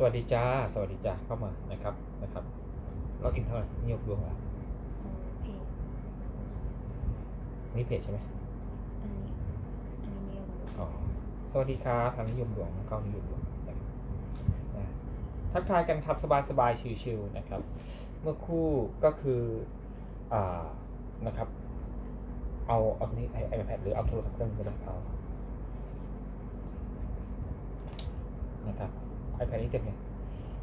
สวัสดีจ้า สวัสดีจ้าเข้ามานะครับนะครับล็อกอินเท่าไหร่นี่ยกดวงเหรอเพจนี่เพจใช่ไหมอันนี้อันนี้เรียกว่าอ๋อสวัสดีครับทางนิยมดวงเข้านิยมดวงนะครับนะทักทายกันครับสบายๆชิวๆนะครับ เมื่อครู่ก็คืออ่านะครับ เอาเอาคนนี้ไอแพดหรือเอาโทรศัพท์เครื่องก็ได้เอา นะครับ iPad นี่เต็มเลย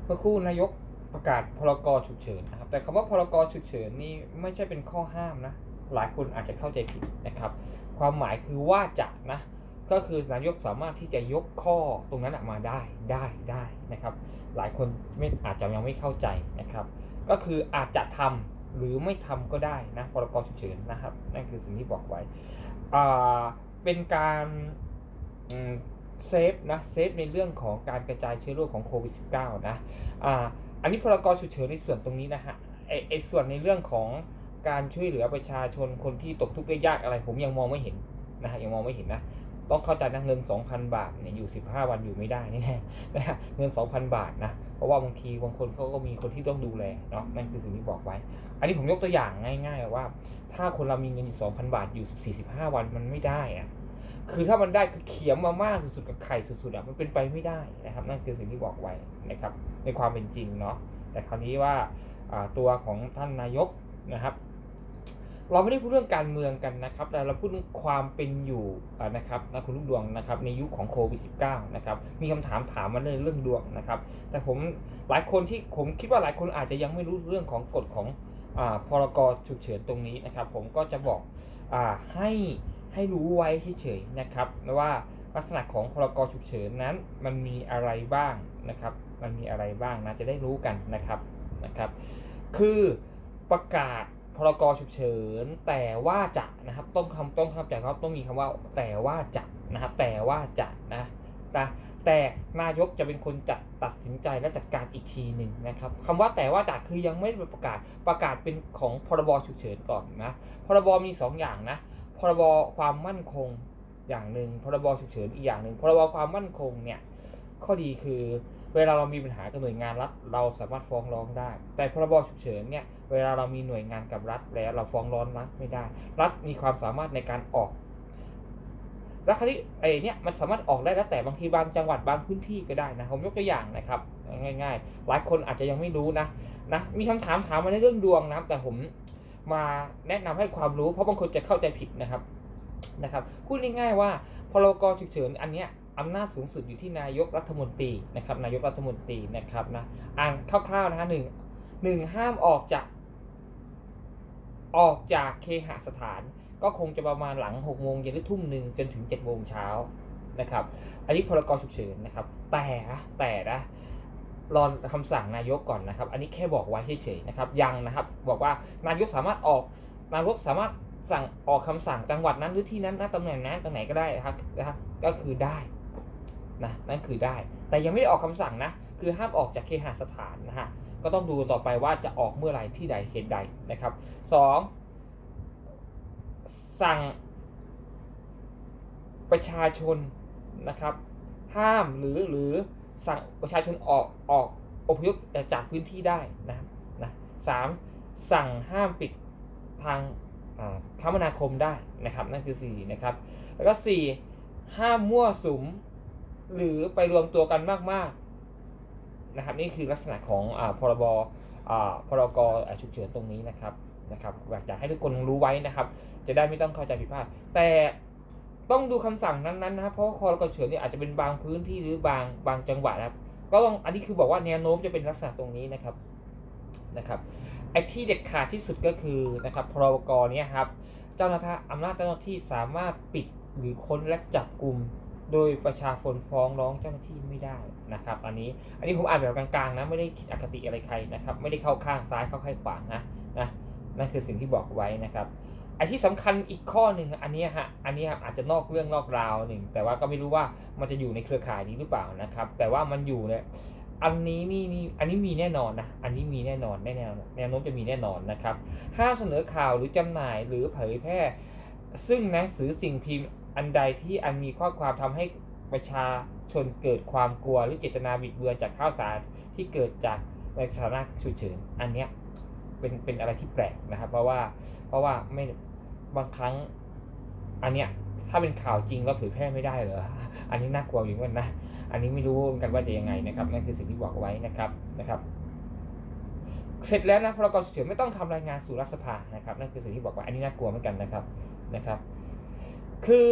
เมื่อครู่นายกประกาศพรกฉุกเฉินนะครับ แต่คำว่าพรกฉุกเฉินนี่ไม่ใช่เป็นข้อห้ามนะ หลายคนอาจจะเข้าใจผิดนะครับ ความหมายคือว่าจะนะ ก็คือนายกสามารถที่จะยกข้อตรงนั้นออกมาได้ได้ได้นะครับ หลายคนไม่อาจจะยังไม่เข้าใจนะครับ ก็คืออาจจะทำหรือไม่ทำก็ได้นะพรกฉุกเฉินนะครับ นั่นคือสิ่งที่บอกไว้ เป็นการ เซฟนะเซฟในเรื่องของการกระจายเชื้อโรคของโควิด -19 นะอ่าอันนี้พรกฉุกเฉินในส่วนตรงนี้นะฮะไอไอส่วนในเรื่องของการช่วยเหลือประชาชนคนที่ตกทุกข์ได้ยากอะไร ผมยังมองไม่เห็นนะฮะยังมองไม่เห็นนะต้องเข้าใจนะเงิน 2,000 บาทเนี่ยอยู่ 15 วันอยู่ไม่ได้แน่ๆนะฮะเงิน 2,000 บาทนะเพราะว่าบางทีบางคนเขาก็มีคนที่ต้องดูแลเนาะนั่นคือสิ่งที่บอกไว้ อันนี้ผมยกตัวอย่างง่ายๆว่า ถ้าคนเรามีเงินอยู่2,000 บาทอยู่ 14-15 วันมันไม่ได้อะ คือถ้ามันได้คือเขียมมาม่าสุดๆกับไข่สุดๆอะมันเป็นไปไม่ได้นะครับ นั่นคือสิ่งที่บอกไว้นะครับ ในความเป็นจริงเนาะแต่คราวนี้ว่าตัวของท่านนายกนะครับ เราไม่ได้พูดเรื่องการเมืองกันนะครับแต่เราพูดเรื่องความเป็นอยู่นะครับนะคุณลูกดวงนะครับ ในยุคของโควิด -19 นะครับ มีคำถามถามมาเรื่องดวงนะครับ แต่ผมหลายคนที่ผมคิดว่าหลายคนอาจจะยังไม่รู้เรื่องของกฎของอาพรกฉุกเฉินตรงนี้นะครับ ผมก็จะบอกอาให้ ให้รู้ไว้เฉยๆนะครับว่าลักษณะของพรกฉุกเฉินนั้นมันมีอะไรบ้างนะครับ มันมีอะไรบ้างนะจะได้รู้กันนะครับนะครับ คือประกาศพรกฉุกเฉินแต่ว่าจะนะครับต้องคำต้องคำจากครับต้องมีคำว่าแต่ว่าจะนะครับแต่ว่าจะนะแต่แต่นายกจะเป็นคนจัดตัดสินใจและจัดการอีกทีหนึ่งนะครับคำว่าแต่ว่าจะคือยังไม่ได้ประกาศประกาศเป็นของพรบฉุกเฉินก่อนนะพรบมีสองอย่างนะ พรบความมั่นคงอย่างหนึ่งพรบฉุกเฉินอีกอย่างหนึ่งพรบความมั่นคงเนี่ยข้อดีคือเวลาเรามีปัญหากับหน่วยงานรัฐเราสามารถฟ้องร้องได้ แต่พรบฉุกเฉินเนี่ยเวลาเรามีหน่วยงานกับรัฐแล้วเราฟ้องร้องรัฐไม่ได้ รัฐมีความสามารถในการออกแล้วคราวนี้ไอ้เนี่ยมันสามารถออกได้แล้วแต่บางทีบางจังหวัดบางพื้นที่ก็ได้นะผมยกตัวอย่างนะครับง่าย ๆ หลายคนอาจจะยังไม่รู้นะนะมีคำถามถามมาในเรื่องดวงนะแต่ผม มาแนะนำให้ความรู้ เพราะบางคนจะเข้าใจผิดนะครับนะครับพูดง่ายๆว่าพรกฉุกเฉินอันเนี้ยอำนาจสูงสุดอยู่ที่นายกรัฐมนตรีนะครับนายกรัฐมนตรีนะครับนะอ่านคร่าวๆนะฮะหนึ่งหนึ่งห้ามออกจาก ออกจากเคหสถาน ก็คงจะประมาณหลัง6โมงเย็นหรือทุ่มหนึ่งจนถึง7โมงเช้านะครับ อันนี้พรกฉุกเฉินนะครับ แต่แต่นะ รอคำสั่งนายกก่อนนะครับ อันนี้แค่บอกไว้เฉยๆนะครับ ยังนะครับ บอกว่านายกสามารถออก นายกสามารถสั่งออกคำสั่งจังหวัดนั้นหรือที่นั้นนะตำแหน่งนั้นตำแหน่งก็ได้นะครับนะครับก็คือได้นะนั่นคือได้ แต่ยังไม่ได้ออกคำสั่งนะ คือห้ามออกจากเคหสถานนะฮะ ก็ต้องดูต่อไปว่าจะออกเมื่อไหร่ที่ใดเหตุใดนะครับสองสั่งประชาชนนะครับ ห้ามหรือหรือ สั่งประชาชนออกออกอพยพจากพื้นที่ได้นะนะสามสั่งห้ามปิดทางอ่าคมนาคมได้นะครับนั่นคือสี่นะครับ แล้วก็สี่ห้ามมั่วสุม หรือไปรวมตัวกันมากๆนะครับนี่คือลักษณะของอาพรบอ่าพรกฉุกเฉินตรงนี้นะครับนะครับอยากจะให้ทุกคนรู้ไว้นะครับ จะได้ไม่ต้องเข้าใจผิดพลาดแต่ ต้องดูคำสั่งนั้นๆนะครับเพราะว่าพรกฉุกเฉินเนี่ยอาจจะเป็นบางพื้นที่หรือบางบางจังหวัดนะครับก็ต้องอันนี้คือบอกว่าแนวโน้มจะเป็นลักษณะตรงนี้นะครับนะครับไอ้ที่เด็ดขาดที่สุดก็คือนะครับพรบกเนี้ยครับเจ้าหน้าที่อำนาจเจ้าหน้าที่สามารถปิดหรือค้นและจับกลุ่มโดยประชาชนฟ้องร้องเจ้าหน้าที่ไม่ได้นะครับ อันนี้อันนี้ผมอ่านแบบกลางๆนะไม่ได้คิดอคติอะไรใครนะครับ ไม่ได้เข้าข้างซ้ายเข้าข้างขวานะนะนั่นคือสิ่งที่บอกไว้นะครับ ไอ้ที่สำคัญอีกข้อหนึ่งอันนี้ฮะอันนี้อาจจะนอกเรื่องนอกราวหนึ่งแต่ว่าก็ไม่รู้ว่ามันจะอยู่ในเครือข่ายนี้หรือเปล่านะครับ แต่ว่ามันอยู่เนี่ยอันนี้นี่นี่อันนี้มีแน่นอนนะอันนี้มีแน่นอนแน่แนแนวโน้มจะมีแน่นอนนะครับห้ามเสนอข่าวหรือจำหน่ายหรือเผยแพร่ ซึ่งหนังสือสิ่งพิมพ์อันใดที่อันมีข้อความทำให้ประชาชนเกิดความกลัวหรือเจตนาบิดเบือนจากข่าวสารที่เกิดจากในสถานะฉุกเฉินอันเนี้ยเป็นเป็นอะไรที่แปลกนะครับ เพราะว่าเพราะว่าไม่ บางครั้ง อันเนี้ยถ้าเป็นข่าวจริงแล้วเผยแพร่ไม่ได้เหรอ อันนี้น่ากลัวอยู่มันนะ อันนี้ไม่รู้เหมือนกันว่าจะยังไงนะครับนั่นคือสิ่งที่บอกไว้นะครับนะครับ เสร็จแล้วนะพรกฉุกเฉินไม่ต้องทำรายงานสู่รัฐสภานะครับนั่นคือสิ่งที่บอกว่าอันนี้น่ากลัวเหมือนกันนะครับนะครับ คือ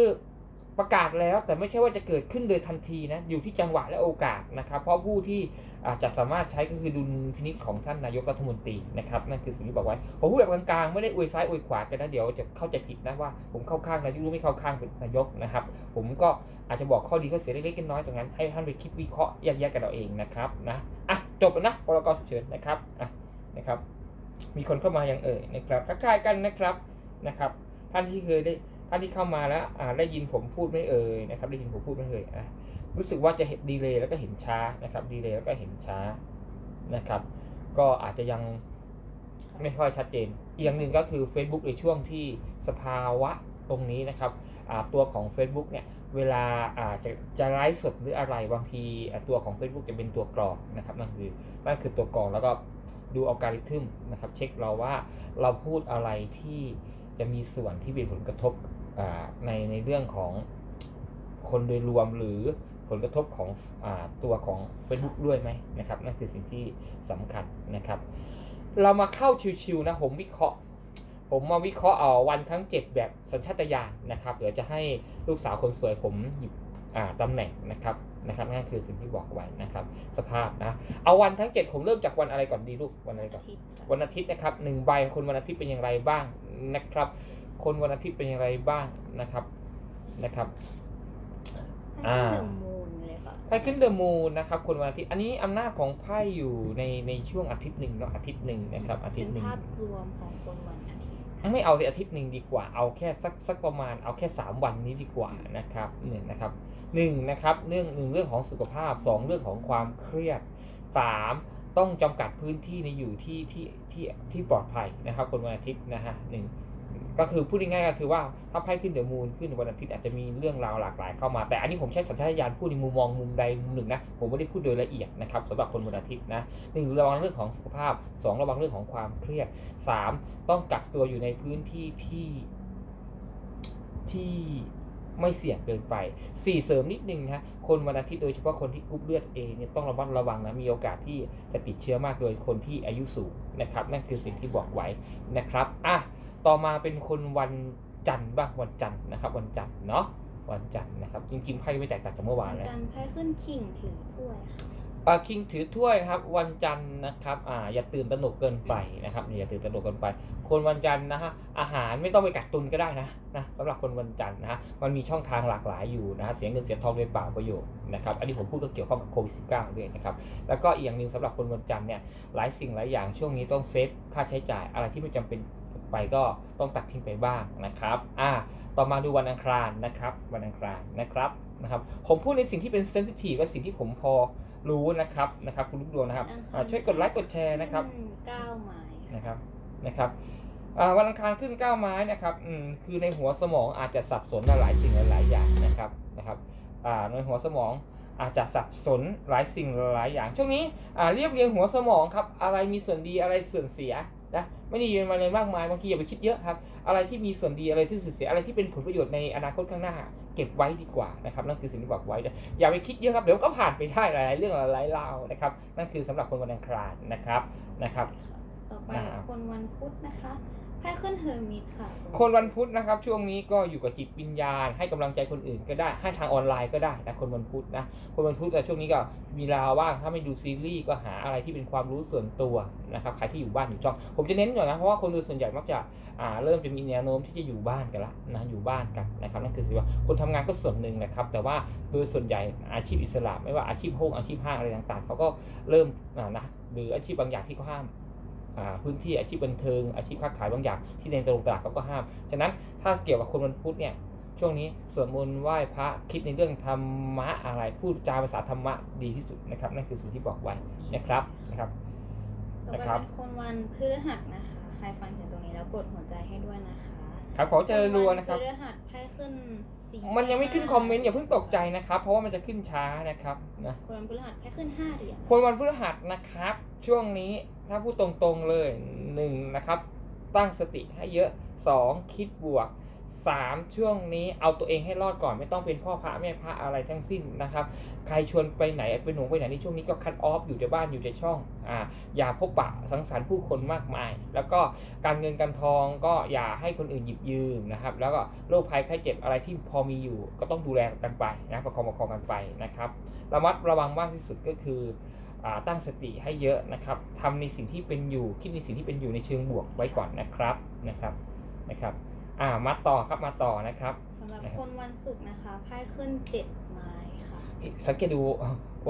ประกาศแล้วแต่ไม่ใช่ว่าจะเกิดขึ้นโดยทันทีนะอยู่ที่จังหวะและโอกาสนะครับ เพราะผู้ที่อาจจะสามารถใช้ก็คือดุลพินิจของท่านนายกรัฐมนตรีนะครับนั่นคือสิ่งที่บอกไว้ผมพูดแบบกลางๆไม่ได้อวยซ้ายอวยขวากันนะเดี๋ยวจะเข้าใจผิดนะว่าผมเข้าข้างนายกรือไม่เข้าข้างเป็นนายกนะครับ ผมก็อาจจะบอกข้อดีข้อเสียเล็กๆน้อยๆตรงนั้น ให้ท่านไปคิดวิเคราะห์แยกแยะกันเอาเองนะครับนะอะจบแล้วนะพรกฉุกเฉินนะครับอะนะครับ มีคนเข้ามาอย่างเอ่ยนะครับทักทายกันนะครับนะครับ ท่านที่เคยได้ ท่านที่เข้ามาแล้วได้ยินผมพูดไม่เอ่ยนะครับ ได้ยินผมพูดไม่เอ่ยอะรู้สึกว่าจะเห็นดีเลยแล้วก็เห็นช้านะครับดีเลยแล้วก็เห็นช้านะครับ ก็อาจจะยังไม่ค่อยชัดเจน อีกอย่างหนึ่งก็คือ Facebook ในช่วงที่สภาวะตรงนี้นะครับตัวของ Facebook เนี่ยเวลาอาจะจะไลฟ์สดหรืออะไรบางทีตัวของ Facebook จะเป็นตัวกรองนะครับนั่นคือนั่นคือตัวกรองแล้วก็ดูอัลกอริทึมนะครับ เช็คเราว่าเราพูดอะไรที่จะมีส่วนที่เป็นผลกระทบ ในในเรื่องของคนโดยรวมหรือผลกระทบของอาตัวของ Facebook ด้วยไหมนะครับ นั่นคือสิ่งที่สำคัญนะครับ เรามาเข้าชิวๆนะผมวิเคราะห์ ผมมาวิเคราะห์เอาวันทั้ง 7 แบบสัญชาตญาณนะครับเดี๋ยวจะให้ลูกสาวคนสวยผมหยิบอ่าตำแหน่งนะครับนะครับนั่นคือสิ่งที่บอกไว้นะครับ สภาพนะเอาวันทั้ง 7 ผมเริ่มจากวันอะไรก่อนดีลูกวันอะไรก่อนอาทิตย์ค่ะวันอาทิตย์นะครับหนึ่งใบคนวันอาทิตย์เป็นอย่างไรบ้างนะครับ คนวันอาทิตย์เป็นอย่างไรบ้างนะครับนะครับอ่าให้ขึ้นเดอะมูนเลยค่ะไพ่ขึ้นเดอะมูนนะครับ คนวันอาทิตย์อันนี้อำนาจของไพ่อยู่ในในช่วงอาทิตย์หนึ่งเนาะอาทิตย์หนึ่งนะครับอาทิตเป็นย์หนึ่งภาพรวมของคนวันอาทิตย์ไม่เอาแต่อาทิตย์หนึ่งดีกว่าเอาแค่สักสักประมาณเอาแค่ 3 วันนี้ดีกว่านะครับหนึ่งนะครับหนึ่งนะครับเรื่องหนึ่งเรื่องของสุขภาพ 2 เรื่องของความเครียด 3 ต้องจำกัดพื้นที่ในอยู่ที่ที่ที่ที่ปลอดภัยนะครับ คนวันอาทิตย์นะฮะหนึ่ง ก็คือพูดง่ายๆก็คือว่าถ้าไพ่ขึ้นเดอะมูนขึ้นวันอาทิตย์อาจจะมีเรื่องราวหลากหลายเข้ามา แต่อันนี้ผมใช้สัญชาตญาณพูดในมุมมองมุมใดมุมหนึ่งนะ ผมไม่ได้พูดโดยละเอียดนะครับสำหรับคนวันอาทิตย์นะหนึ่งระวังเรื่องของสุขภาพสองระวังเรื่องของความเครียดสามต้องกักตัวอยู่ในพื้นที่ที่ที่ไม่เสี่ยงเกินไปสี่เสริมนิดนึงนะคนวันอาทิตย์โดยเฉพาะคนที่กรุ๊ปเลือดเอเนี่ยต้องระมัดระวังนะมีโอกาสที่จะติดเชื้อมากโดยคนที่อายุสูงนะครับ นั่นคือสิ่งที่บอกไว้นะครับอะ ต่อมาเป็นคนวันจันทร์บ้างวันจันทร์นะครับ วันจันทร์เนาะวันจันทร์นะครับ จริงๆไพ่ไม่แตกต่างจากเมื่อวาวันนแล้วจันทร์ไพ่ขึ้นคิงถือถ้วยค่ะอ่าคิงถือถ้วยนะครับ วันจันทร์นะครับอ่าอย่าตื่นตระหนกเกินไปนะครับอย่าตื่นตระหนกเกินไป คนวันจันทร์นะฮะอาหารไม่ต้องไปกักตุนก็ได้นะนะสำหรับคนวันจันทร์นะฮะมันมีช่องทางหลากหลายอยู่นะฮะเสียเงินเสียทองโดยเปล่าประโยชน์นะครับอันนี้ผมพูดก็เกี่ยวข้องกับโควิด -19 ด้วยนะครับแล้วก็อีกอย่างหนึ่งสำหรับคนวันจันทร์เนี่ยหลายสิ่งหลายอย่างช่วงนี้ต้องเซฟค่าใช้จ่ายอะไรที่ไม่จำเป็น ไปก็ต้องตัดทิ้งไปบ้างนะครับอ่าต่อมาดูวันอังคารนะครับ วันอังคารนะครับนะครับ ผมพูดในสิ่งที่เป็นเซนซิทีฟและสิ่งที่ผมพอรู้นะครับนะครับคุณลูกดวงนะครับอ่าช่วยกดไลค์กดแชร์นะครับขึ้เก้าไม้ค่ะนะครับนะครับอ่าวันอังคารขึ้นก้าวไม้นะครับอืมคือในหัวสมองอาจจะสับสนหลายสิ่งหลายอย่างนะครับนะครับอ่าในหัวสมองอาจจะสับสนหลายสิ่งหลายอย่าง ช่วงนี้อ่าเรียบเรียงหัวสมองครับ อะไรมีส่วนดีอะไรส่วนเสีย นะไม่ได้ยืนมาเลยมากมายบางทีอย่าไปคิดเยอะครับ อะไรที่มีส่วนดีอะไรที่สุดเสียอะไรที่เป็นผลประโยชน์ในอนาคตข้างหน้า เก็บไว้ดีกว่านะครับนั่นคือสิ่งที่บอกไว้นะอย่าไปคิดเยอะครับเดี๋ยวก็ผ่านไปได้หลายๆเรื่องหลายๆรานะครับนั่นคือสำหรับคนวันอังคารนะครับนะครับ ต่อไปอ่าคนวันพุธนะคะไพ่ขึ้นเฮอร์มิตค่ะคนวันพุธนะครับ ช่วงนี้ก็อยู่กับจิตวิญญาณ ให้กำลังใจคนอื่นก็ได้ให้ทางออนไลน์ก็ได้นะคนวันพุธนะคนวันพุธแต่ช่วงนี้ก็มีเวลาว่างถ้าไม่ดูซีรีส์ก็หาอะไรที่เป็นความรู้ส่วนตัวนะครับใครที่อยู่บ้านอยู่ช่องผมจะเน้นก่อนนะเพราะว่าคนโดยส่วนใหญ่มักจะอ่าเริ่มจะมีแนวโน้มที่จะอยู่บ้านกันละนะอยู่บ้านกันนะครับนั่นคือสิว่าคนทำงานก็ส่วนหนึ่งนะครับ แต่ว่าโดยส่วนใหญ่อาชีพอิสระไม่ว่าอาชีพห้องอาชีพห้างอะไรต่างๆเขาก็เริ่มอ่านะหรืออาชีพบางอย่างที่เขาห้ามอ่า พื้นที่อาชีพบันเทิง อาชีพค้าขายบางอย่างที่ในตลาดตลาดเขาก็ห้าม ฉะนั้นถ้าเกี่ยวกับคนวันพุธเนี่ยช่วงนี้สวดมนต์ไหว้พระคิดในเรื่องธรรมะอะไรพูดจาภาษาธรรมะดีที่สุดนะครับนั่นคือสิ่งที่บอกไว้นะครับนะครับต่อไปนะครับเป็นคนวันพฤหัสนะคะใครฟังถึงตรงนี้แล้วกดหัวใจให้ด้วยนะคะครับขอเจริญรัวนะครับวัพฤหัสไพ่ขึ้นสีมันยังไม่ขึ้นคอมเมนต์อย่าเพิ่งตกใจนะครับ เพราะว่ามันจะขึ้นช้านะครับนะคนวันพฤหัสไพ่ขึ้นห้าเหรียญคนวันพฤหัสนะครับ ช่วงนี้ ถ้าพูดตรงๆเลยหนึ่งนะครับ ตั้งสติให้เยอะสองคิดบวกสามช่วงนี้เอาตัวเองให้รอดก่อนไม่ต้องเป็นพ่อพระแม่พระอะไรทั้งสิ้นนะครับ ใครชวนไปไหนไปหนูไปไหนในช่วงนี้ก็คัดออฟอยู่แต่บ้านอยู่แต่ช่องอ่าอย่าพบปะสังสรรค์ผู้คนมากมาย แล้วก็การเงินการทองก็อย่าให้คนอื่นหยิบยืมนะครับ แล้วก็โรคภัยไข้เจ็บอะไรที่พอมีอยู่ ก็ต้องดูแลกันไปนะประคองประคองกันไปนะครับ ระมัดระวังมากที่สุดก็คือ ตั้งสติให้เยอะนะครับทำในสิ่งที่เป็นอยู่คิดในสิ่งที่เป็นอยู่ในเชิงบวกไว้ก่อนนะครับนะครับนะครับอ่ามาต่อครับมาต่อนะครับสำหรับนะครับคนวันศุกร์นะคะไพ่ขึ้นเจ็ดไม้ค่ะสังเกตดู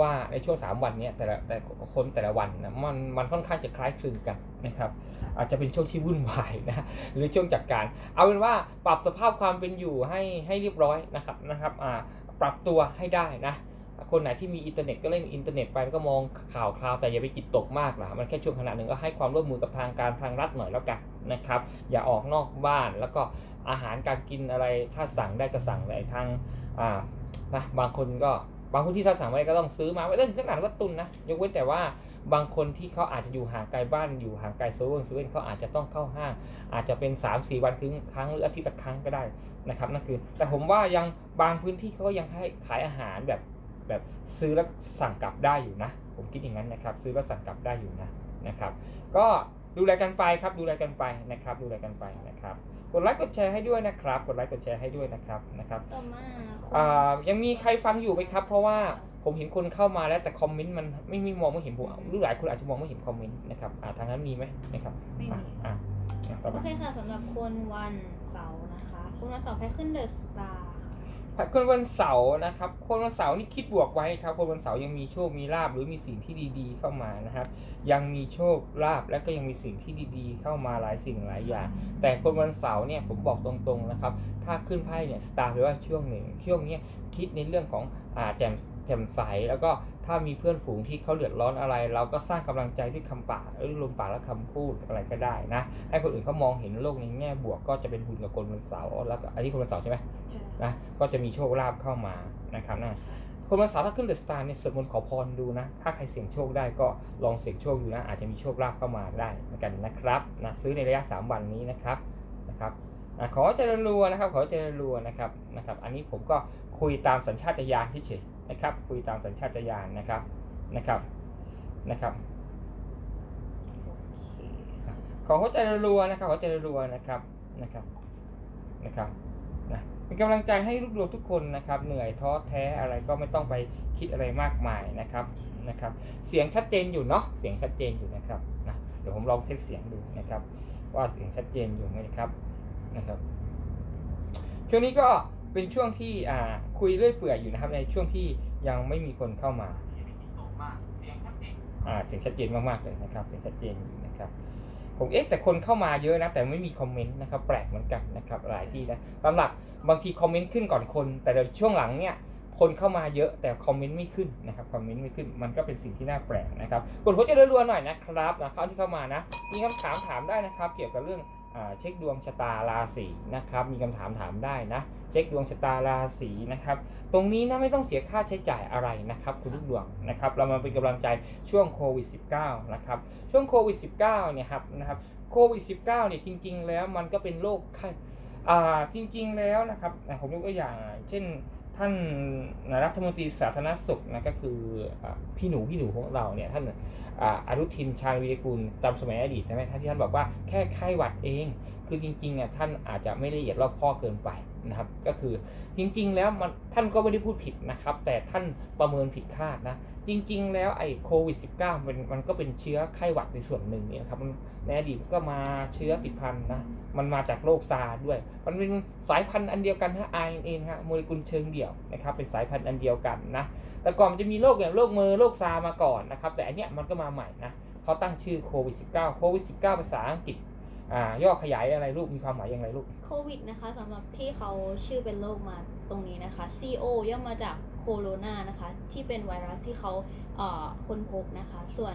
ว่าในช่วง3วันเนี้ยแต่ละแต่คนแต่ละวันนะมันมันค่อนข้างจะคล้ายคลึงกันนะครับ อาจจะเป็นช่วงที่วุ่นวายนะหรือช่วงจัดการ เอาเป็นว่าปรับสภาพความเป็นอยู่ให้ให้เรียบร้อยนะครับนะครับอ่าปรับตัวให้ได้นะ คนไหนที่มีอินเทอร์เน็ตก็เล่นอินเทอร์เน็ตไปก็มองข่าวคราวแต่อย่าไปจิตตกมากนะมันแค่ช่วงขณะหนึ่งก็ให้ความร่วมมือกับทางการทางรัฐหน่อยแล้วกันนะครับ อย่าออกนอกบ้านแล้วก็อาหารการกินอะไรถ้าสั่งได้ก็สั่งเลยทางอ่านะบางคนก็บางคนที่ถ้าสั่งไว้ก็ต้องซื้อมาไม่ได้ถึงขนาดว่าตุนนะยกเว้นแต่ว่าบางคนที่เขาอาจจะอยู่ห่างไกลบ้านอยู่ห่างไกลโซเว่นเซเว่นเขาอาจจะต้องเข้าห้าง อาจจะเป็น 3-4 วันครึ่งครั้งหรืออาทิตย์ละครั้งก็ได้นะครับนั่นคือ แต่ผมว่ายังบางพื้นที่เขาก็ยังให้ขายอาหารแบบ แบบซื้อแล้วสั่งกลับได้อยู่นะ ผมคิดอย่างนั้นนะครับ ซื้อแล้วสั่งกลับได้อยู่นะนะครับ ก็ดูแลกันไปครับ ดูแลกันไปนะครับ ดูแลกันไปนะครับ กดไลค์กดแชร์ให้ด้วยนะครับ กดไลค์กดแชร์ให้ด้วยนะครับนะครับต่อมาคนอ่ายังมีใครฟังอยู่ไหมครับ เพราะว่าผมเห็นคนเข้ามาแล้วแต่คอมเมนต์มันไม่มีมองไม่เห็นผมหรือหลายคนอาจจะมองไม่เห็นคอมเมนต์นะครับอ่าทางนั้นมีไหมนะครับไม่อะมีอะอะต่อโอมาเคค่ะสำหรับคนวันเสาร์นะคะคนวันเสาร์ไพ่ขึ้นเดอะสตาร์ค่ะ คนวันเสาร์นะครับ คนวันเสาร์นี่คิดบวกไว้ครับ คนวันเสาร์ยังมีโชค มีลาบหรือมีสิ่งที่ดีๆ เข้ามานะครับ ยังมีโชคลาบและก็ยังมีสิ่งที่ดีๆ เข้ามาหลายสิ่งหลายอย่าง แต่คนวันเสาร์เนี่ยผมบอกตรงๆนะครับ ถ้าขึ้นไพ่เนี่ยสตาร์แปลว่าช่วงหนึ่งช่วงนี้คิดในเรื่องของอ่าแจ่มแจ่มใสแล้วก็ถ้ามีเพื่อนฝูงที่เขาเดือดร้อนอะไร เราก็สร้างกำลังใจด้วยคำปากหรือลมปากและคำพูดอะไรก็ได้นะ ให้คนอื่นเขามองเห็นโลกในแง่บวกก็จะเป็นบุญกับคนวันเสาร์แล้วก็อันนี้คนวันเสาร์ใช่ไหมใช่ นะก็จะมีโชคลาภเข้ามานะครับนะคนวันเสาร์ถ้าขึ้นเดอะสตาร์เนี่ยสวดมนต์ขอพรดูนะ ถ้าใครเสี่ยงโชคได้ก็ลองเสี่ยงโชคดูนะ อาจจะมีโชคลาภเข้ามาได้เหมือนกันนะครับนะซื้อในระยะ 3 วันนี้นะครับนะครับนะขอเจริญรัวนะครับ ขอเจริญรัวนะครับนะครับ อันนี้ผมก็คุยตามสัญชาตญาณที่เฉยๆนะครับ คุยตามสัญชาตญาณนะครับนะครับนะครับโอเคขอหัวใจรัวๆนะครับขอใจรัวๆนะครับนะครับนะครับนะ เป็นกำลังใจให้ลูกดวงทุกคนนะครับ เหนื่อยท้อแท้อะไรก็ไม่ต้องไปคิดอะไรมากมายนะครับนะครับ เสียงชัดเจนอยู่เนาะเสียงชัดเจนอยู่นะครับนะเดี๋ยวผมลองเทสเสียงดูนะครับ ว่าเสียงชัดเจนอยู่ไหมครับนะครับ ช่วงนี้ก็เป็นช่วงที่อ่าคุยเรื่อยเปื่อยอยู่นะครับ ในช่วงที่ยังไม่มีคนเข้ามาอ่าเสียงชัดเจนมากๆเลยนะครับ เสียงชัดเจนอยู่นะครับ ผมเอ๊ะแต่คนเข้ามาเยอะนะแต่ไม่มีคอมเมนต์นะครับแปลกเหมือนกันนะครับหลายที่นะตามหลักบางทีคอมเมนต์ขึ้นก่อนคน แต่เดี๋ยวช่วงหลังเนี่ยคนเข้ามาเยอะแต่คอมเมนต์ไม่ขึ้นนะครับคอมเมนต์ไม่ขึ้นมันก็เป็นสิ่งที่น่าแปลกนะครับกดหัวใจรัวๆหน่อยนะครับนะเข้าที่เข้ามานะมีคำถามถามได้นะครับ เกี่ยวกับเรื่อง เช็คดวงชะตาราศีนะครับมีคำถามถามได้นะ เช็คดวงชะตาราศีนะครับ ตรงนี้นะไม่ต้องเสียค่าใช้จ่ายอะไรนะครับคุณลูกดวงนะครับ เรามาเป็นกำลังใจช่วงโควิด -19 นะครับช่วงโควิด -19 เนี่ยครับนะครับโควิด -19 เนี่ยจริง ๆ แล้วมันก็เป็นโรคไข้จริง ๆ แล้วนะครับผมยกตัวอย่างเช่น ท่านรัฐมนตรีสาธารณสุขนะก็คืออพี่หนูพี่หนูของเราเนี่ยท่านอนุทินชาญวีรกุลตามสมัยอดีตใช่ไหมท่านที่ท่านบอกว่าแค่ไข้หวัดเอง คือจริงๆเนี่ยท่านอาจจะไม่ละเอียดรอบข้อเกินไป นะครับ ก็คือจริง ๆ แล้วมันท่านก็ไม่ได้พูดผิดนะครับ แต่ท่านประเมินผิดคาดนะ จริง ๆ แล้วไอ้โควิด -19 มันมันก็เป็นเชื้อไข้หวัดในส่วนหนึ่งนี่นะครับในอดีตก็มาเชื้อติดพันธุ์นะ มันมาจากโรคซาด้วย มันเป็นสายพันธุ์อันเดียวกันฮะ RNA ฮะโมเลกุลเชิงเดี่ยวนะครับ เป็นสายพันธุ์อันเดียวกันนะ แต่ก่อนมันจะมีโรคอย่างโรคเมอโรคซามาก่อนนะครับ แต่อันเนี้ยมันก็มาใหม่นะเขาตั้งชื่อโควิด -19 โควิด -19 ภาษาอังกฤษ อ่าย่อขยายอะไรลูกมีความหมายอย่างไรลูกโควิดนะคะสำหรับที่เขาชื่อเป็นโรคมาตรงนี้นะคะ CO ย่อมาจากโคโรนานะคะที่เป็นไวรัสที่เขาเอ่อค้นพบนะคะ ส่วน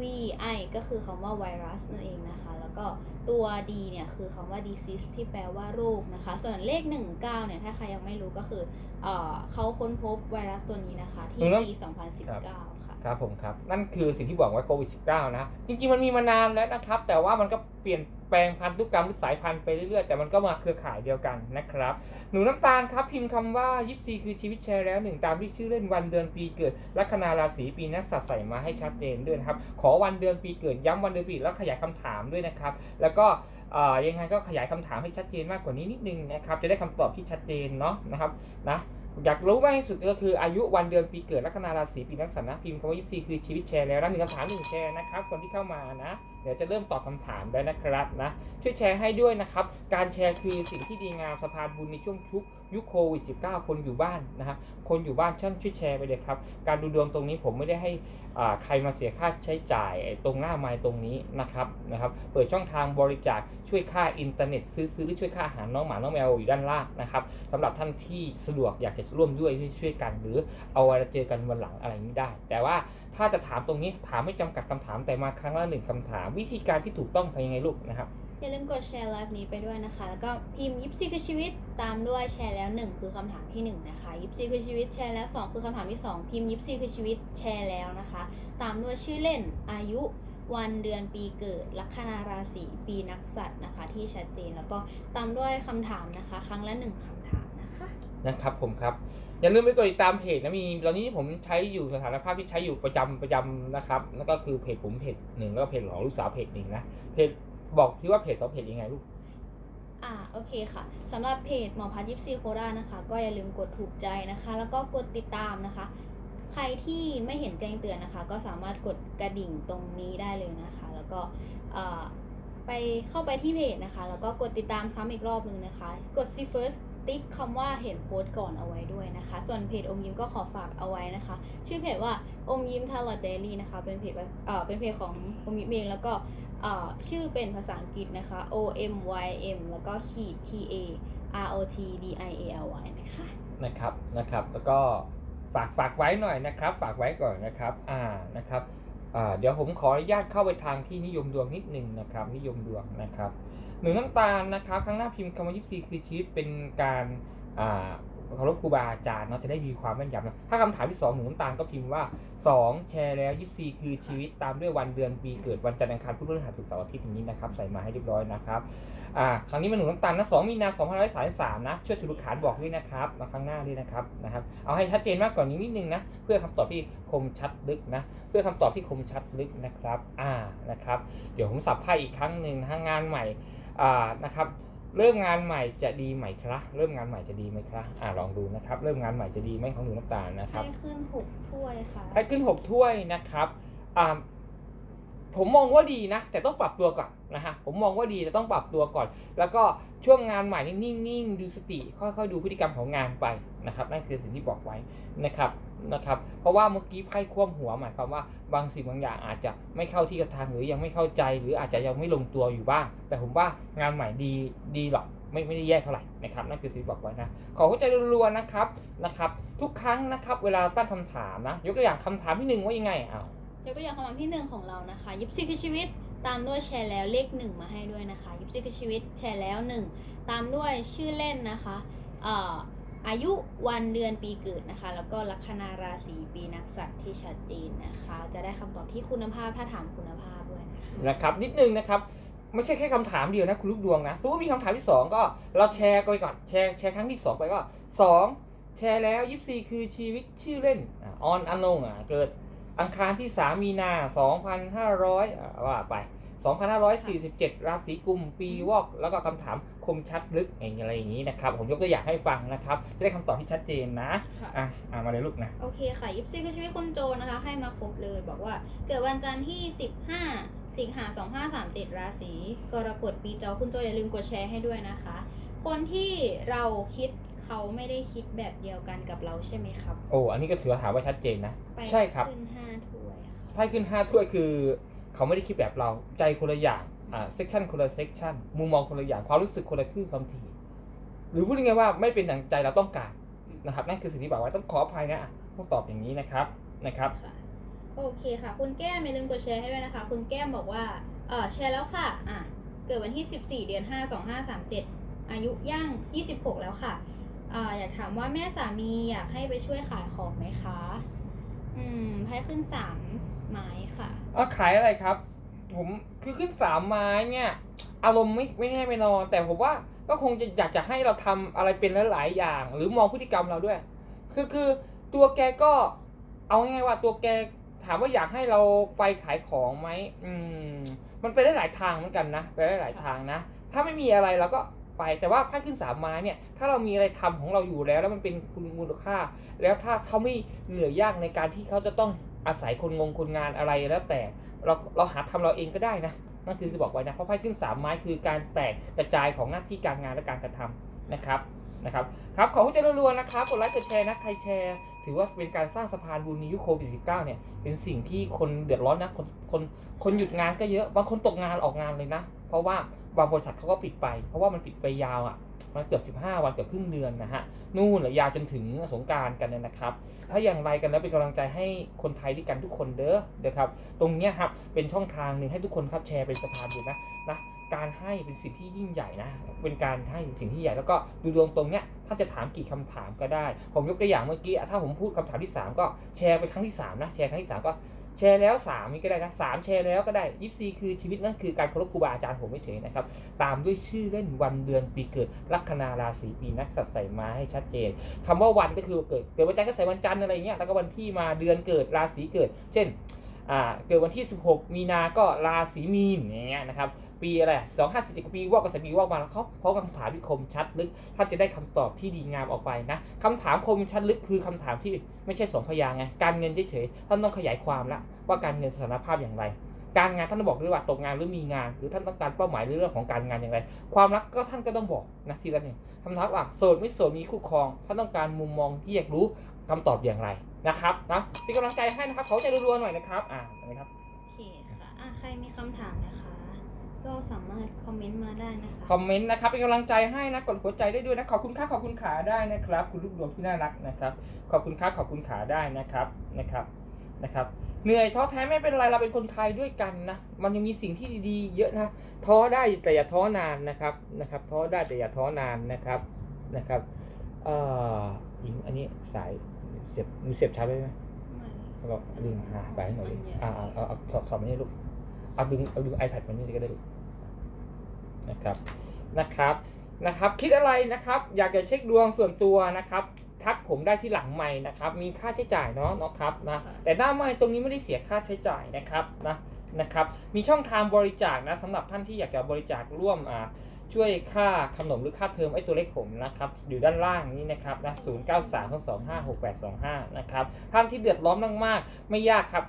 VI ก็คือคำว่าไวรัสนั่นเองนะคะ แล้วก็ตัว D เนี่ยคือคำว่า disease ที่แปลว่าโรคนะคะ ส่วนเลข 19เนี่ยถ้าใครยังไม่รู้ก็คือเอ่อเขาค้นพบไวรัสตัวนี้นะคะ ที่ปี 2019 ครับผมครับ นั่นคือสิ่งที่บอกไว้โควิด -19 นะ จริงๆ มันมีมานานแล้วนะครับ แต่ว่ามันก็เปลี่ยนแปลงพันธุกรรมหรือสายพันธุ์ไปเรื่อยๆ แต่มันก็มาเครือข่ายเดียวกันนะครับ หนูน้ำตาลครับ พิมพ์คำว่ายิปซีคือชีวิตแชร์แล้วหนึ่งตามที่ชื่อเล่นวันเดือนปีเกิด ลัคนาราศีปีนักสัตว์ใส่มาให้ชัดเจนด้วยนะครับ ขอวันเดือนปีเกิดย้ำวันเดือนปีแล้วขยายคำถามด้วยนะครับ แล้วก็ยังไงก็ขยายคำถามให้ชัดเจนมากกว่านี้นิดนึงนะครับ จะได้คำตอบที่ชัดเจนเนาะนะครับนะ อยากรู้มากที่สุดก็คืออายุวันเดือนปีเกิดลัคนาราศีปีนักสัตว์นะพิมพ์คำว่ายิปซีคือชีวิตแชร์แล้วนะหนึ่งคำถามหนึ่งแชร์นะครับคนที่เข้ามานะเดี๋ยวจะเริ่มตอบคำถามได้นะครับนะช่วยแชร์ให้ด้วยนะครับ การแชร์คือสิ่งที่ดีงามสะพานบุญในช่วงชุกยุคโควิด -19 คนอยู่บ้านนะครับคนอยู่บ้านช่างช่วยแชร์ไปเลยครับ การดูดวงตรงนี้ผมไม่ได้ให้ ใครมาเสียค่าใช้จ่ายตรงหน้าไม้ตรงนี้นะครับนะครับเปิดช่องทางบริจาคช่วยค่าอินเทอร์เน็ตซื้อซื้อหรือช่วยค่าอาหารน้องหมาน้องแมวอยู่ด้านล่างนะครับสำหรับท่านที่สะดวกอยากจะร่วมด้วยช่วยกันหรือเอาไว้เจอกันวันหลังอะไรนี้ได้ แต่ว่าถ้าจะถามตรงนี้ถามไม่จำกัดคำถามแต่มาครั้งละหนึ่งคำถาม วิธีการที่ถูกต้องทำยังไงลูกนะครับ อย่าลืมกดแชร์ไลฟ์นี้ไปด้วยนะคะ แล้วก็พิมพ์ยิปซีคือชีวิตตามด้วยแชร์แล้ว 1 คือคำถามที่ 1 นะคะยิปซีคือชีวิตแชร์แล้ว 2 คือคำถามที่ 2 พิมพ์ยิปซีคือชีวิตแชร์แล้วนะคะ ตามด้วยชื่อเล่นอายุวันเดือนปีเกิด ลัคนาราศีปีนักสัตว์นะคะ ที่ชัดเจนแล้วก็ตามด้วยคำถามนะคะ ครั้งละ 1คำถามนะคะนะครับผมครับอย่าลืมไปกดติดตามเพจนะมีตอนนี้ผมใช้อยู่สถานภาพที่ใช้อยู่ประจำประจำนะครับนั่นก็คือเพจผมเพจหนึ่งแล้วก็เพจขอลูกสาวเพจหนึ่งนะเพจ บอกพี่ว่าเพจสองเพจยังไงลูก อ่าโอเคค่ะสำหรับเพจหมอพัทยิปซีโคราชนะคะ ก็อย่าลืมกดถูกใจนะคะ แล้วก็กดติดตามนะคะ ใครที่ไม่เห็นแจ้งเตือนนะคะ ก็สามารถกดกระดิ่งตรงนี้ได้เลยนะคะ แล้วก็อ่าไปเข้าไปที่เพจนะคะ แล้วก็กดติดตามซ้ำอีกรอบหนึงนะคะ กด see first ติ๊กคำว่าเห็นโพสต์ก่อนเอาไว้ด้วยนะคะ ส่วนเพจอมยิ้มก็ขอฝากเอาไว้นะคะ ชื่อเพจว่าอมยิ้มทาร์ลอเดลี่นะคะ เป็นเพจเอ่อเป็นเพจของอมยิ้มเองแล้วก็ ชื่อเป็นภาษาอังกฤษนะคะ O M Y M แล้วก็ขีด T A R O T D I A L Y นะคะนะครับนะครับ แล้วก็ฝากฝากไว้หน่อยนะครับ ฝากไว้ก่อนนะครับอ่านะครับอ่าเดี๋ยวผมขออนุญาตเข้าไปทางที่นิยมดวงนิดนึงนะครับ นิยมดวงนะครับหนึ่งน้ำตาลนะครับ ข้างหน้าพิมพ์คำว่ายิปซีคือชีวิตเป็นการอ่า เคารพครูบาอาจารย์เนาะจะได้มีความแม่นยำนะถ้าคำถามที่สองหนึ่งน้ำตาลก็พิมพ์ว่า 2 แชร์แล้วยิปซีคือชีวิตตามด้วยวันเดือนปีเกิดวันจันทร์อังคารพุธพฤหัสศุกร์เสาร์อาทิตย์อย่างนี้นะครับใส่มาให้เรียบร้อยนะครับอ่าครั้งนี้มันหนุนน้ำตาลนะ2มีนา2533นะช่วยจุลขานบอกด้วยนะครับมาข้างหน้าด้วยนะครับนะครับเอาให้ชัดเจนมากกว่านี้นิดนึงนะเพื่อคำตอบที่คมชัดลึกนะเพื่อคำตอบที่คมชัดลึกนะครับอ่านะครับ เดี๋ยวผมสับไพ่อีกครั้งหนึ่งนะงานใหม่อ่านะครับ เริ่มงานใหม่จะดีไหมครับเริ่มงานใหม่จะดีไหมครับอ่าลองดูนะครับ เริ่มงานใหม่จะดีไหมของหนูน้ำตาลนะครับ ให้ขึ้น6ถ้วยค่ะ ให้ขึ้น6ถ้วยนะครับอ่าผมมองว่าดีนะ แต่ต้องปรับตัวก่อนนะฮะผมมองว่าดีแต่ต้องปรับตัวก่อน แล้วก็ช่วงงานใหม่นี่นิ่งๆดูสติ ค่อยๆดูพฤติกรรมของงานไปนะครับ นั่นคือสิ่งที่บอกไว้นะครับ นะครับ เพราะว่าเมื่อกี้ไพ่คว่ำหัวหมายความว่าบางสิ่งบางอย่างอาจจะไม่เข้าที่กระทางหรือยังไม่เข้าใจหรืออาจจะยังไม่ลงตัวอยู่บ้าง แต่ผมว่างานใหม่ดีดีหรอกไม่ไม่ได้แย่เท่าไหร่นะครับนั่นคือสิ่งบอกไว้นะขอหัวใจรัวๆนะครับนะครับ ทุกครั้งนะครับ เวลาตั้งคำถามนะ ยกตัวอย่างคำถามที่หนึ่งว่ายังไงอ้าวยกตัวอย่างคำถามที่หนึ่งของเรานะคะยิปซีคือชีวิตตามด้วยแชร์แล้วเลขหนึ่งมาให้ด้วยนะคะยิปซีคือชีวิตแชร์แล้วหนึ่งตามด้วยชื่อเล่นนะคะเอ่อ อายุวันเดือนปีเกิดนะคะ แล้วก็ลัคนาราศีปีนักสัตว์ที่ชัดเจนนะคะ จะได้คำตอบที่คุณภาพถ้าถามคุณภาพด้วยนะคะนะครับ นิดนึงนะครับไม่ใช่แค่คำถามเดียวนะคุณลูกดวงนะสมมติมีคำถามที่สองก็เราแชร์ไปก่อนแชร์แชร์ครั้งที่สองไปก็สองแชร์แล้วยิปซีคือชีวิตชื่อเล่นออนอันนงอะเกิดอังคารที่ 3 มีนา 2500อะว่าไป 2547 ราศีกุมปีวอก แล้วก็คำถามคมชัดลึกอะไรอย่างนี้นะครับ ผมยกตัวอย่างให้ฟังนะครับ จะได้คำตอบที่ชัดเจนนะค่ะอะอะมาเลยลูกนะ โอเคค่ะยิปซีคือชีวิตคุณโจนะคะ ให้มาครบเลยบอกว่า เกิดวันจันทร์ที่ 15 สิงหา2537 ราศีกรกฎปีจอคุณโจอย่าลืมกดแชร์ให้ด้วยนะคะ คนที่เราคิดเขาไม่ได้คิดแบบเดียวกันกับเราใช่ไหมครับโอ้อันนี้ก็ถือว่าถามว่าชัดเจนนะ ไปใช่ครับ ขึ้น5ถ้วยค่ะ ไพ่ขึ้น 5 ถ้วยคือ เขาไม่ได้คิดแบบเราใจคนละอย่างอ่าเซกชันคนละเซกชันมุมมองคนละอย่างความรู้สึกคนละครึ่งความถี่หรือพูดง่ายๆว่าไม่เป็นดังใจเราต้องการนะครับ นั่นคือสิ่งที่บอกไว้ต้องขออภัยนะต้องตอบอย่างนี้นะครับนะครับโอเคค่ะ คุณแก้มอย่าลืมกดแชร์ให้ด้วยนะคะ คุณแก้มบอกว่าเออแชร์แล้วค่ะอะ เกิดวันที่ 14 เดือน 5 2537 อายุย่าง 26 แล้วค่ะอ่าอยากถามว่าแม่สามีอยากให้ไปช่วยขายของไหมคะ อืมไพ่ขึ้น 3 ไม้ ค่ะเอาขายอะไรครับ ผมคือขึ้นสามไม้เนี่ย อารมณ์ไม่ไม่แน่ไม่นอน แต่ผมว่าก็คงจะอยากจะให้เราทำอะไรเป็นหลายๆอย่าง หรือมองพฤติกรรมเราด้วย คือคือตัวแกก็เอาง่ายๆว่าตัวแกถามว่าอยากให้เราไปขายของไหมอืม มันไปได้หลายทางเหมือนกันนะไปได้หลายทางนะ ถ้าไม่มีอะไรเราก็ไป แต่ว่าไพ่ขึ้นสามไม้เนี่ย ถ้าเรามีอะไรทำของเราอยู่แล้ว แล้วมันเป็นคุณมูลค่า แล้วถ้าเขาไม่เหนื่อยยากในการที่เขาจะต้อง อาศัยคนงงคนงานอะไรแล้วแต่เราเราหาทำเราเองก็ได้นะนั่นคือจะบอกไว้นะเพราะไพ่ขึ้นสามไม้คือการแตกกระจายของหน้าที่การงานและการกระทำนะครับนะครับครับขอให้เจริญรัวๆนะครับกดไลค์กดแชร์นะใครแชร์ถือว่าเป็นการสร้างสะพานบุญในยุคโควิด -19 เนี่ยเป็นสิ่งที่คนเดือดร้อนนะคนคนคนหยุดงานก็เยอะบางคนตกงานออกงานเลยนะ เพราะว่าบางบริษัทเขาก็ปิดไป เพราะว่ามันปิดไปยาวอะมันเกือบ 15 วันเกือบครึ่งเดือนนะฮะ นู่นแหละยาวจนถึงสงการกันเนี่ยนะครับ ถ้าอย่างไรกันแล้วเป็นกำลังใจให้คนไทยด้วยกันทุกคนเด้อเด้อครับ ตรงเนี้ยครับเป็นช่องทางหนึ่งให้ทุกคนครับแชร์เป็นสะพานบุญนะนะ การให้เป็นสิ่งที่ยิ่งใหญ่นะ เป็นการให้เป็นสิ่งที่ใหญ่แล้วก็ดูดวงตรงเนี้ย ท่านจะถามกี่คำถามก็ได้ ผมยกตัวอย่างเมื่อกี้ถ้าผมพูดคำถามที่ 3 ก็แชร์ไปครั้งที่ 3 นะ แชร์ครั้งที่ 3 ก็แชร์แล้ว3นี่ก็ได้นะสามแชร์แล้วก็ได้ยิปซีคือชีวิตนั่นคือการเคารพครูบาอาจารย์ผมไม่เฉยนะครับ ตามด้วยชื่อเล่นวันเดือนปีเกิดลัคนาราศีปีนักสัตว์ใส่มาให้ชัดเจนคำว่าวันก็คือเกิดเกิดวันจันทร์ก็ใส่วันจันทร์อะไรเงี้ยแล้วก็วันที่มาเดือนเกิดราศีเกิด เช่น อ่าเกิดวันที่ 16 มีนาก็ราศีมีนอย่างเงี้ยนะครับปีอะไรสองห้าสิบเจ็ดปีวอกกับสปีวอกมาแล้วเขาเพราะคำถามที่คมชัดลึกท่านจะได้คำตอบที่ดีงามออกไปนะคำถามคมชัดลึกคือคำถามที่ไม่ใช่สองพยางค์ไงการเงินเฉยๆท่านต้องขยายความละว่าการเงินสถานภาพอย่างไร การงานท่านต้องบอกด้วยว่าตกงานหรือมีงาน หรือท่านต้องการเป้าหมายในเรื่องของการงานอย่างไร ความรักก็ท่านก็ต้องบอกนะทีละหนึ่งคำถามว่าโสดไม่โสดมีคู่ครอง ท่านต้องการมุมมองที่อยากรู้คำตอบอย่างไรนะครับนะเป็นกำลังใจให้นะครับขอใจรัวๆหน่อยนะครับอ่านะครับโอเคค่ะอะใครมีคำถามนะคะ ก็สามารถคอมเมนต์มาได้นะคะคอมเมนต์นะครับเป็นกำลังใจให้นะกดหัวใจได้ด้วยนะขอบคุณค่าขอบคุณขาได้นะครับ คุณลูกดวงที่น่ารักนะครับ ขอบคุณค่าขอบคุณขาได้นะครับนะครับ นะครับเหนื่อยท้อแท้ไม่เป็นไรเราเป็นคนไทยด้วยกันนะมันยังมีสิ่งที่ดีๆ เยอะนะท้อได้แต่อย่าท้อนานนะครับนะครับท้อได้แต่อย่าท้อนานนะครับนะครับเอ่อหญิงอันนี้สายเสียบมือเสียบชาร์จไว้ไหมแล้วก็ดึงหาสายให้หน่อยดิอ่าเอาเอาเอาถอดถอดมานี่ลูกเอาดึงเอาดึง iPad มานี่ก็ได้ลูกนะครับนะครับนะครับ คิดอะไรนะครับ อยากจะเช็คดวงส่วนตัวนะครับ ทักผมได้ที่หลังไม้นะครับ มีค่าใช้จ่ายเนาะเนาะครับนะแต่หน้าไม้ตรงนี้ไม่ได้เสียค่าใช้จ่ายนะครับนะนะครับ มีช่องทางบริจาคนะสำหรับท่านที่อยากจะบริจาคร่วมอ่าช่วยค่าขนมหรือค่าเทอมไอ้ตัวเล็กผมนะครับอยู่ด้านล่างนี้นะครับนะ0 9 3 2 5 6 8 2 5นะครับท่านที่เดือดร้อนมากๆไม่ยากครับ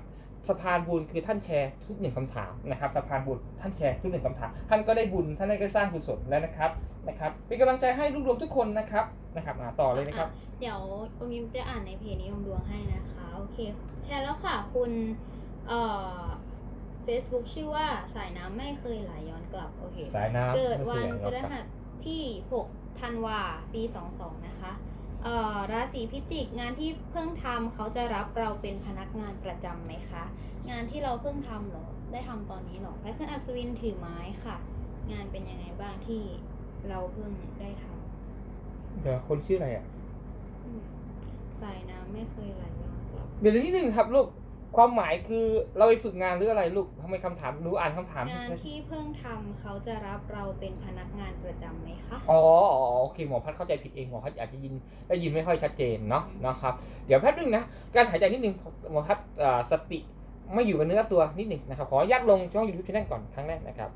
สะพานบุญคือท่านแชร์ทุกหนึ่งคำถามนะครับสะพานบุญท่านแชร์ทุกหนึ่งคำถาม ท่านก็ได้บุญท่านได้สร้างกุศลแล้วนะครับ นะครับเป็นกำลังใจให้ลูกดวงทุกคนนะครับนะครับมาต่อเลยนะครับ เดี๋ยวอมยิ้มจะอ่านในเพจนิยมดวงให้นะคะโอเคแชร์แล้วค่ะคุณเอ่อ Facebook ชื่อว่าสายน้ำไม่เคยไหลย้อนกลับโอเคสายน้ำเกิดวันไม่พเคยฤไหลย้อนกลับหัสที่6ธันวาปี 22 นะคะเอ่อราศีพิจิกงานที่เพิ่งทำเขาจะรับเราเป็นพนักงานประจำไหมคะ งานที่เราเพิ่งทำเหรอได้ทำตอนนี้เหรอไพขึ้นอัศวินถือไม้ค่ะ งานเป็นยังไงบ้างที่ เราเพิ่งได้ทเดี๋ยวคนชื่ออะไรอะำสายน้ำไม่เคยไหลย้อนกลับเดี๋ยวนิดนึงครับลูก ความหมายคือเราไปฝึกงานหรืออะไรลูกทำไมคำถามรู้อ่านคำถามงานที่เพิ่งทำเขาจะรับเราเป็นพนักงานประจำไหมคะ อ๋ออ๋อโอเคหมอพัดเข้าใจผิดเองหมอพัดอาจจะยินได้ยินไม่ค่อยชัดเจนเนาะนะครับ เดี๋ยวแป๊บนึงนะ การหายใจนิดนึงหมอพัดอ่าสติไม่อยู่กับเนื้อตัวนิดนึงนะครับ ขออนุญาตลงช่อง YouTube channel ก่อนครั้งแรกนะครับ